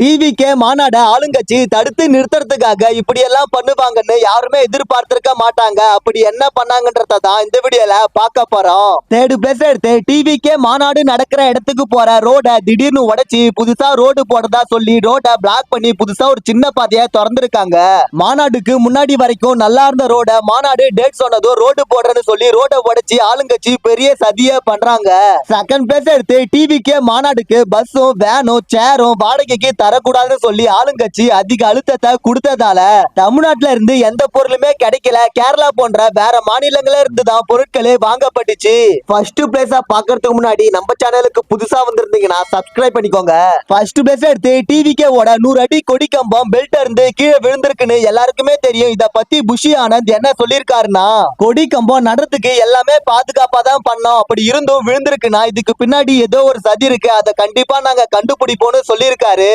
டிவிக்கே மாநாட ஆளுங்கட்சி தடுத்து நிறுத்துறதுக்காக இப்படி எல்லாம் பண்ணுவாங்கன்னு யாருமே எதிர்பார்த்திருக்க மாட்டாங்க. அப்படி என்ன பண்ணாங்கன்றத தான் இந்த வீடியோல பார்க்க போறோம். தேர்டு பிளேஸ் எடுத்து டிவிக்கே மாநாடு நடக்கிற இடத்துக்கு போற ரோட திடீர்னு உடைச்சி புதுசா ரோடு போடுறதா சொல்லி ரோட பிளாக் பண்ணி புதுசா ஒரு சின்ன பாதையை திறந்திருக்காங்க. மாநாடுக்கு முன்னாடி வரைக்கும் நல்லா இருந்த ரோட மாநாடு டேட் சொன்னதும் ரோடு போடுறேன்னு சொல்லி ரோட உடைச்சி ஆளுங்கட்சி பெரிய சதிய பண்றாங்க. செகண்ட் பிளேஸ் எடுத்து டிவிக்கே மாநாடுக்கு பஸ்ஸும் வேனும் சேரும் வாடகைக்கு தரக்கூடாதுன்னு சொல்லி ஆளுங்கட்சி அதிக அழுத்தத்தை கொடுத்ததால தமிழ்நாட்டுல இருந்து எந்த பொருளுமே கிடைக்கல. கேரளா போன்ற வேற மாநிலங்கள இருந்து தான் பொருட்களே வாங்கப்பட்டுச்சு. ஃபர்ஸ்ட் பிளேஸா பாக்குறதுக்கு முன்னாடி நம்ம சேனலுக்கு புதுசா வந்திருந்தீங்கன்னா சப்ஸ்கிரைப் பண்ணிக்கோங்க. ஃபர்ஸ்ட் பிளேஸ் எடுத்து டிவிக்கே ஓட நூறு அடி கொடி கம்பம் பெல்ட் இருந்து கீழே விழுந்திருக்குன்னு எல்லாருக்குமே தெரியும். இத பத்தி புஷி ஆனந்த் என்ன சொல்லியிருக்காருன்னா கொடி கம்பம் நடத்துக்கு எல்லாமே பாதுகாப்பா தான் பண்ணோம். அப்படி இருந்தும் விழுந்திருக்குன்னா இதுக்கு பின்னாடி ஏதோ ஒரு சதி இருக்கு. அதை கண்டிப்பா நாங்க கண்டுபிடிப்போம்னு சொல்லியிருக்காரு.